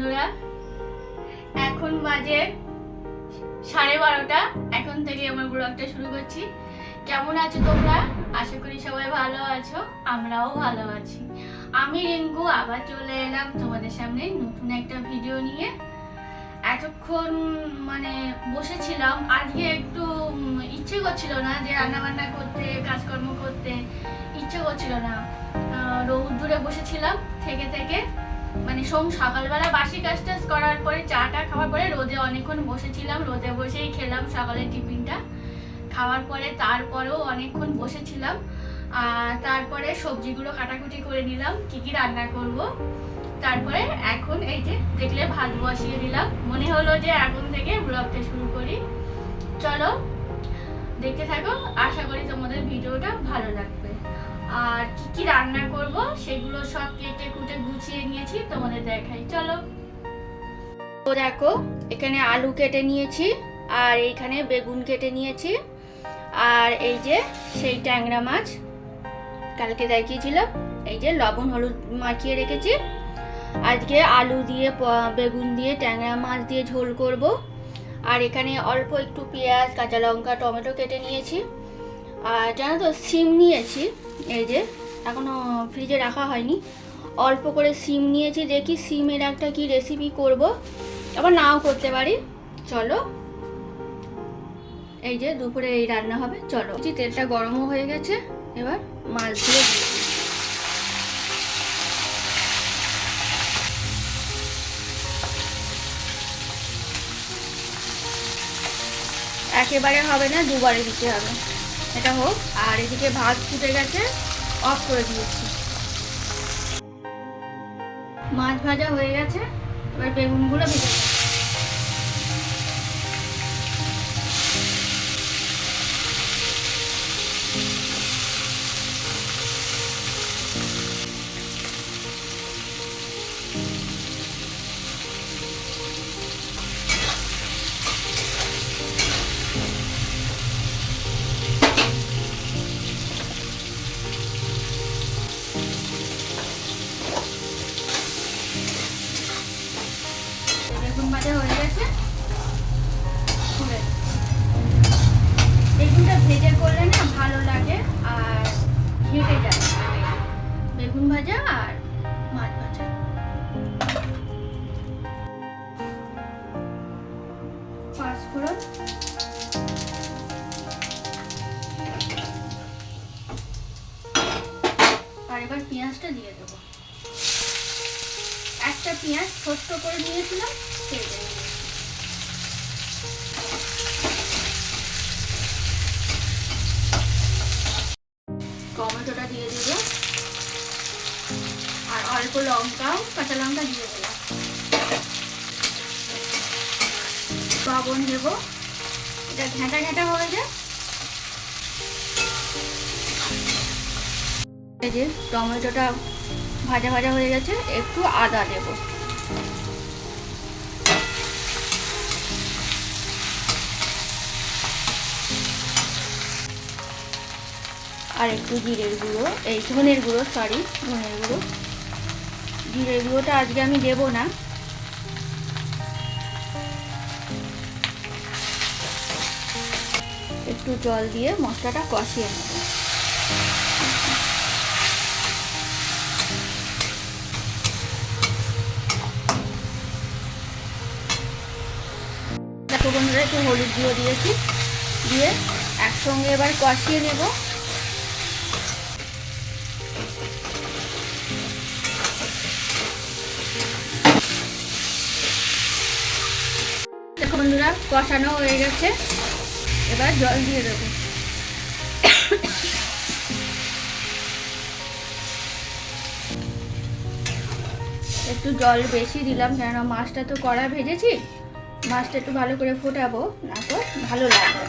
বন্ধুরা, এখন বাজে সাড়ে বারোটা। এখন থেকে আমার ব্লগটা শুরু করছি। কেমন আছো তোমরা? আশা করি সবাই ভালো আছো, আমরাও ভালো আছি। আমি রিঙ্কু, আবার চলে এলাম তোমাদের সামনে নতুন একটা ভিডিও নিয়ে। এতক্ষণ মানে বসেছিলাম। আজকে একটু ইচ্ছে করছিল না যে রান্না বান্না করতে, কাজকর্ম করতে। ইচ্ছে করছিল না। রৌদ্দুরে বসেছিলাম, থেকে থেকে। মানে সোম সকালবেলা বাসি কাজ টাজ করার পরে চাটা খাওয়ার পরে রোদে অনেকক্ষণ বসেছিলাম, রোদে বসেই খেলাম সকালের টিফিনটা। খাওয়ার পরে তারপরেও অনেকক্ষণ বসেছিলাম, আর তারপরে সবজিগুলো কাটাকুটি করে নিলাম, কি কি রান্না করব। তারপরে এখন এই যে দেখলে ভাত বসিয়ে দিলাম। মনে হলো যে এখন থেকে ব্লগটা শুরু করি। চলো দেখতে থাকো, আশা করি তোমাদের ভিডিওটা ভালো লাগবে। আর কি কি রান্না করব সেগুলো সব কেটে কুটে গুছিয়ে নিয়েছি, তোমাদের দেখাই। চলো। তো দেখো, এখানে আলু কেটে নিয়েছি আর এইখানে বেগুন কেটে নিয়েছি। আর এই যে সেই ট্যাংরা মাছ, কালকে দেখিয়েছিলাম, এই যে লবণ হলুদ মাখিয়ে রেখেছি। আজকে আলু দিয়ে বেগুন দিয়ে, ট্যাংরা মাছ দিয়ে ঝোল করব। আর এখানে অল্প একটু পেঁয়াজ, কাঁচা লঙ্কা, টমেটো কেটে নিয়েছি। আর জানো তো, সিম নিয়েছি, এই যে, এখনও ফ্রিজে রাখা হয়নি। অল্প করে সিম নিয়েছি, দেখি সিমের একটা কি রেসিপি করব। আবার নাও করতে পারি। চলো। এই যে, দুপুরে এই রান্না হবে, চলো। তেলটা গরমও হয়ে গেছে, এবার মাছ দিয়ে। একেবারে হবে না, দুবারে দিতে হবে। এটা হোক, আর এদিকে ভাত ফুটে গেছে অফ করে দিয়েছি। মাছ ভাজা হয়ে গেছে, এবার বেগুনগুলো ভেজে এবার পেঁয়াজটা দিয়ে দেবো। একটা পেঁয়াজ ছোট্ট করে নিয়েছিলাম, সেই টমেটোটা দিয়ে দেবো আর অল্প লঙ্কাও, কাঁচা লঙ্কা দিয়ে দিলাম। লবণ দেবো। এটা ঘেঁটা ঘেঁটা হয়ে যায়। এই যে টমেটোটা ভাজা ভাজা হয়ে গেছে, একটু আদা দেব। আর একটু জিরের গুঁড়ো, এই ধনের গুঁড়ো সরি ধনের গুঁড়ো। জিরের গুঁড়োটা আজকে আমি দেব না। একটু জল দিয়ে মশলাটা কষিয়ে নেব। বন্ধুরা, একটু হলুদ গুঁড়ো দিয়েছি। দিয়ে একসঙ্গে এবার কষিয়ে নেব। বন্ধুরা, কষানো হয়ে গেছে। এবার জল দিয়ে দেবো। একটু জল বেশি দিলাম, কেননা মাছটা তো কড়া ভেজেছি। মাছটা একটু ভালো করে ফোটাবো না তো ভালো লাগবে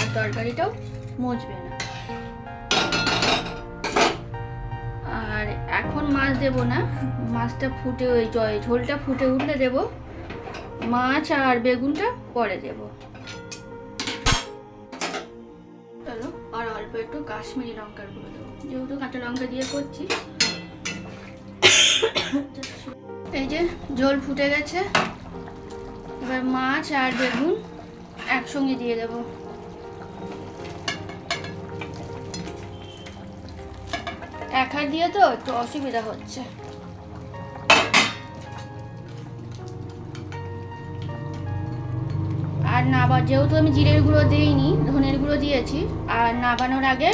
আর তরকারিটাও মজবে না। আর এখন মাছ দেব না, মাছটা ফুটে ওই জয়, ঝোলটা ফুটে উঠলে দেব, মাছ আর বেগুনটা পরে দেব। চলো, আর অল্প একটু কাশ্মীরি লঙ্কার গুঁড়ো দেবো। যেহেতু কাঁচা লঙ্কা দিয়ে করছি। এই যে জল ফুটে গেছে। এবার মাছ আর বেগুন একসঙ্গে দিয়ে দেবো। এক হাত দিয়ে তো একটু অসুবিধা হচ্ছে। আর নাবা যেহেতু আমি জিরের গুঁড়ো দিইনি, ধনের গুঁড়ো দিয়েছি, আর নাবানোর আগে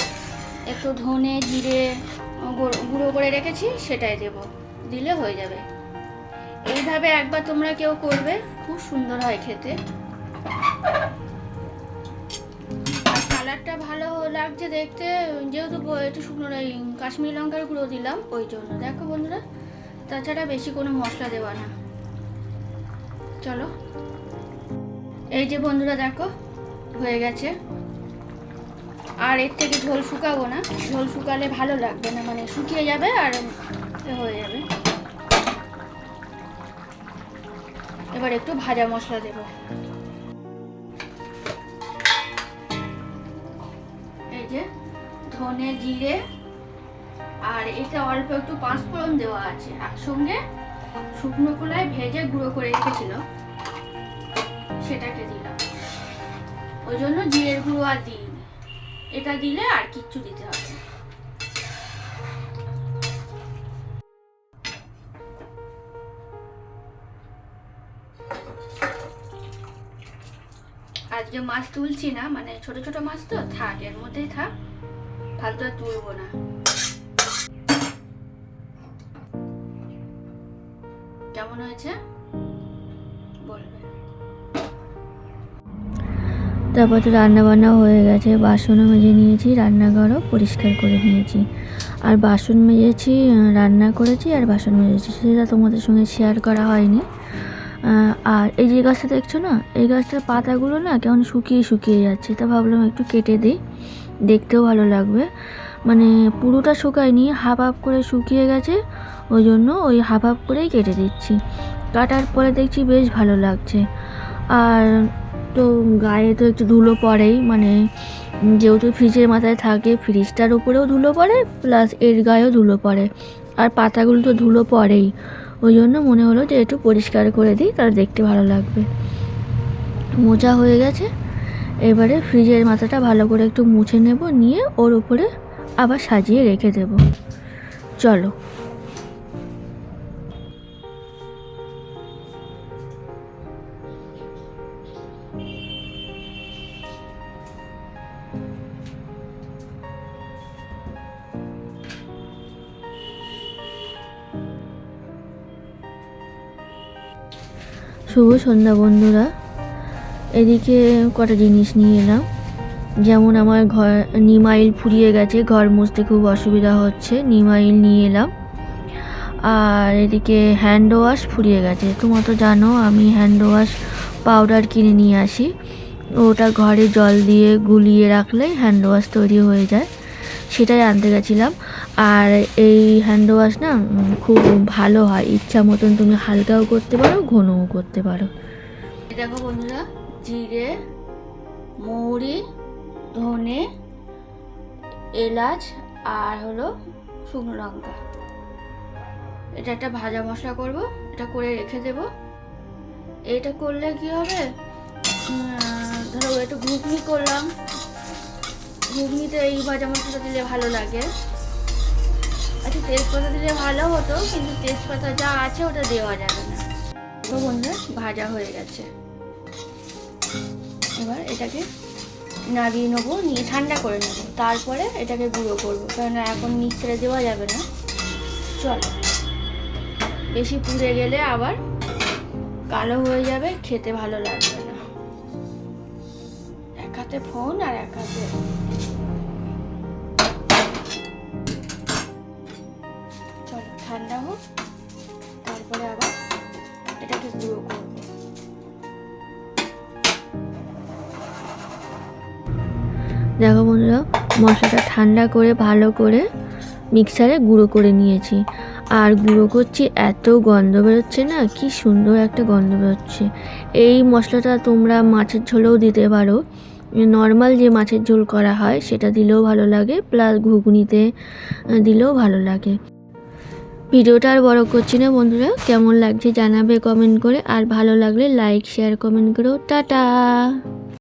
একটু ধনে, জিরে, গুঁড়ো- গুঁড়ো করে রেখেছি, সেটাই দেব। দিলে হয়ে যাবে। এইভাবে একবার তোমরা কেউ করবে, খুব সুন্দর হয় খেতে। আর কালারটা ভালো লাগছে দেখতে, যেহেতু একটু শুকনো কাশ্মীরি লঙ্কার গুঁড়ো দিলাম ওই জন্য। দেখো বন্ধুরা, তাছাড়া বেশি কোনো মশলা দেওয়া না। চলো। এই যে বন্ধুরা, দেখো, হয়ে গেছে। আর এর থেকে ঝোল শুকাবো না। ঝোল শুকালে ভালো লাগবে না মানে শুকিয়ে যাবে আর হয়ে যাবে। এবার একটু ভাজা মশলা দেব। এই যে ধনে জিরে, আর এটা অল্প একটু পাঁচফোড়ন দেওয়া আছে। একসঙ্গে শুকনো কলায় ভেজে গুঁড়ো করে রেখেছিল সেটাকে দিলাম। ওই জন্য জিরের গুঁড়ো আর দিইনি। এটা দিলে আর কিচ্ছু দিতে হবে আজকে মাছ তুলছি না মানে ছোট ছোট মাছ তো, থাক, এর মধ্যেই থাক। ফালতু আর তুলবো না। কেমন হয়েছে? তারপর তো হয়ে গেছে। বাসনও মেজে নিয়েছি, রান্নাঘরও পরিষ্কার করে নিয়েছি। আর বাসন মেজেছি, রান্না করেছি আর বাসন মেজেছি। সেটা তোমাদের সঙ্গে শেয়ার করা হয়নি। আর এই যে গাছটা দেখছ না? এই গাছটার পাতাগুলো না কেমন শুকিয়ে শুকিয়ে যাচ্ছে। তা ভাবলাম একটু কেটে দিই। দেখতেও ভালো লাগবে। মানে পুরোটা শুকায়নি, হাফ হাফ করে শুকিয়ে গেছে। ওই জন্য ওই হাফ হাফ করেই কেটে দিচ্ছি। কাটার পরে দেখছি বেশ ভালো লাগছে। আর তো গায়ে তো একটু ধুলো পড়েই মানে যেহেতু ফ্রিজের মাথায় থাকে, ফ্রিজটার উপরেও ধুলো পড়ে, প্লাস এর গায়েও ধুলো পড়ে। আর পাতাগুলো তো ধুলো পড়েই। ওই জন্য মনে হলো যে একটু পরিষ্কার করে দিই, তাহলে দেখতে ভালো লাগবে। মোচা হয়ে গেছে। এবারে ফ্রিজের মাথাটা ভালো করে একটু মুছে নেব, নিয়ে ওর উপরে আবার সাজিয়ে রেখে দেব। চলো। শুভ সন্ধ্যা, বন্ধুরা। এদিকে কটা জিনিস নিয়ে এলাম। যেমন আমার ঘর, নিমাইল ফুরিয়ে গেছে, ঘর মুছতে খুব অসুবিধা হচ্ছে, নিমাইল নিয়ে এলাম। আর এদিকে হ্যান্ড ওয়াশ ফুরিয়ে গেছে। তোমরা তো জানো, আমি হ্যান্ড ওয়াশ পাউডার কিনে নিয়ে আসি। ওটা ঘরে জল দিয়ে গুলিয়ে রাখলেই হ্যান্ড ওয়াশ তৈরি হয়ে যায়। সেটাই আনতে গেছিলাম। আর এই হ্যান্ড ওয়াশ না খুব ভালো হয়। ইচ্ছা মতন তুমি হালকাও করতে পারো, ঘনও করতে পারো। দেখো বন্ধুরা, জিরে, মৌরি, ধনে, এলাচ আর হলো শুকনো লঙ্কা। এটা একটা ভাজা মশলা করব, এটা করে রেখে দেব। এটা করলে কি হবে? ধরো একটু ঘুগনি করলাম ঘুগনিতে এই ভাজা মশলাটা দিলে ভালো লাগে। আচ্ছা তেজপাতা দিলে ভালো হতো, কিন্তু তেজপাতা যা আছে, ওটা দেওয়া যাবে না। তো বন্ধুরা, ভাজা হয়ে গেছে। এবার এটাকে নাড়িয়ে নেব, নিয়ে ঠান্ডা করে নেব। তারপরে এটাকে গুঁড়ো করব কারণ এখন মিক্সারে দেওয়া যাবে না। চলো। বেশি পুড়ে গেলে আবার কালো হয়ে যাবে, খেতে ভালো লাগবে না। এক হাতে ফোন আর এক হাতে ঠান্ডা হোক, তারপরে আবার এটাকে গুঁড়ো করব। দেখো বন্ধুরা, মশলাটা ঠান্ডা করে, ভালো করে মিক্সারে গুঁড়ো করে নিয়েছি। আর গুঁড়ো করছি, এত গন্ধ বেরোচ্ছে না, কি সুন্দর একটা গন্ধ বেরোচ্ছে। এই মশলাটা তোমরা মাছের ঝোলেও দিতে পারো। নর্মাল যে মাছের ঝোল করা হয়, সেটা দিলেও ভালো লাগে, প্লাস ঘুগনিতে দিলেও ভালো লাগে। ভিডিওটা আর বড় করছি না, বন্ধুরা। কেমন লাগছে জানাবে কমেন্ট করে। আর ভালো লাগলে লাইক, শেয়ার, কমেন্ট করো। টাটা!